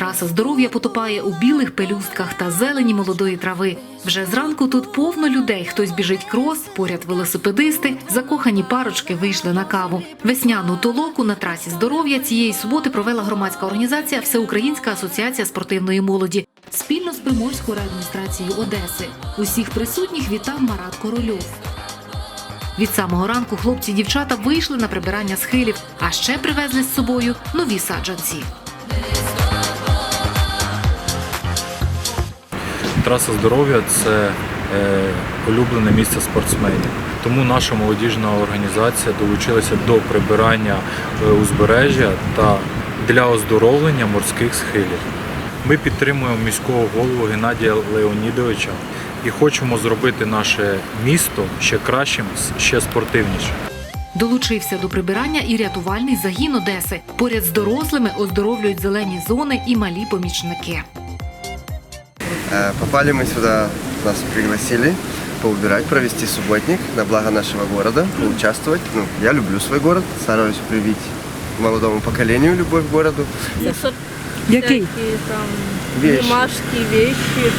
Траса здоров'я потопає у білих пелюстках та зелені молодої трави. Вже зранку тут повно людей. Хтось біжить крос, поряд велосипедисти, закохані парочки вийшли на каву. Весняну толоку на трасі здоров'я цієї суботи провела громадська організація Всеукраїнська асоціація спортивної молоді спільно з приморською адміністрацією Одеси. Усіх присутніх вітав Марат Корольов. Від самого ранку хлопці і дівчата вийшли на прибирання схилів, а ще привезли з собою нові саджанці. Траса здоров'я це е, улюблене місце спортсменів. Тому наша молодіжна організація долучилася до прибирання е, узбережжя та для оздоровлення морських схилів. Ми підтримуємо міського голову Геннадія Леонідовича і хочемо зробити наше місто ще кращим, ще спортивнішим. Долучився до прибирання і рятувальний загін Одеси. Поряд з дорослими оздоровлюють зелені зони і малі помічники. Э, Попали мы сюда, нас пригласили поубирать, провести субботник на благо нашего города, поучаствовать. Ну, я люблю свой город, стараюсь привить молодому поколению любовь к городу. Всякие Який? там Вещи. бумажки, вещи,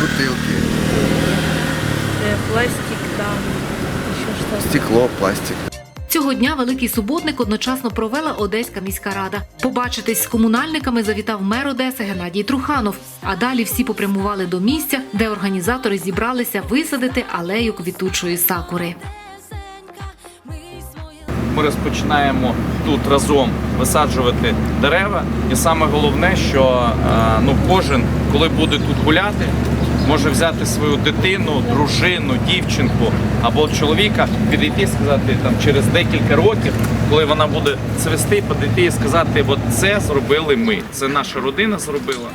Бутылки, э, пластик там, еще что-то. стекло, пластик. Цього дня великий суботник одночасно провела Одеська міська рада. Побачитись з комунальниками завітав мер Одеси Геннадій Труханов. А далі всі попрямували до місця, де організатори зібралися висадити алею квітучої сакури. Ми розпочинаємо тут разом висаджувати дерева. І саме головне, що е, ну, кожен, коли буде тут гуляти, може взяти свою дитину, дружину, дівчинку або чоловіка, підійти і сказати там через декілька років, коли вона буде цвести, підійти і сказати, от це зробили ми. Це наша родина зробила.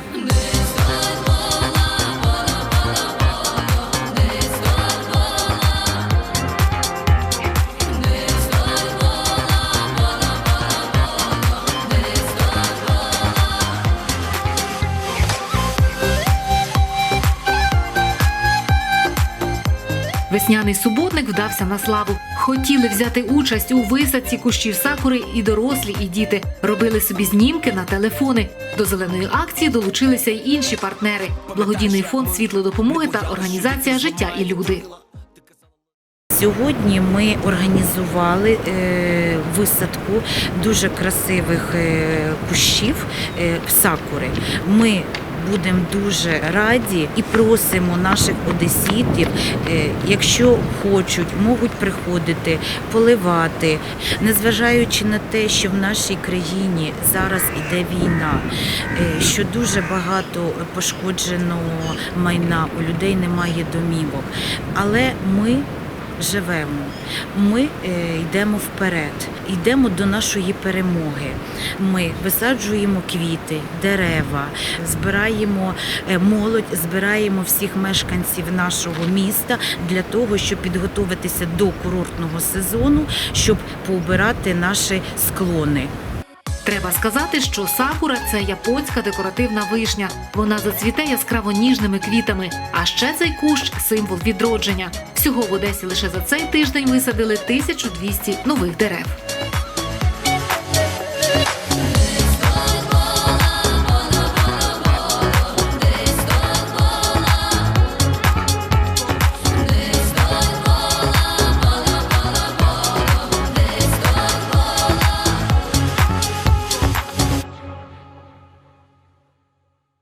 Весняний суботник вдався на славу. Хотіли взяти участь у висадці кущів сакури і дорослі, і діти. Робили собі знімки на телефони. До зеленої акції долучилися й інші партнери: благодійний фонд світло допомоги та організація Життя і люди. Сьогодні ми організували е, висадку дуже красивих е, кущів е, сакури. Ми будемо дуже раді і просимо наших одеситів, е, якщо хочуть, можуть приходити, поливати, незважаючи на те, що в нашій країні зараз іде війна, е, що дуже багато пошкодженого майна, у людей немає домівок. Але ми живемо. Ми е, йдемо вперед, йдемо до нашої перемоги. Ми висаджуємо квіти, дерева, збираємо е, молодь, збираємо всіх мешканців нашого міста для того, щоб підготуватися до курортного сезону, щоб поубирати наші склони. Треба сказати, що сакура це японська декоративна вишня. Вона зацвіте яскраво ніжними квітами. А ще цей кущ символ відродження. Всього в Одесі лише за цей тиждень висадили 1200 нових дерев.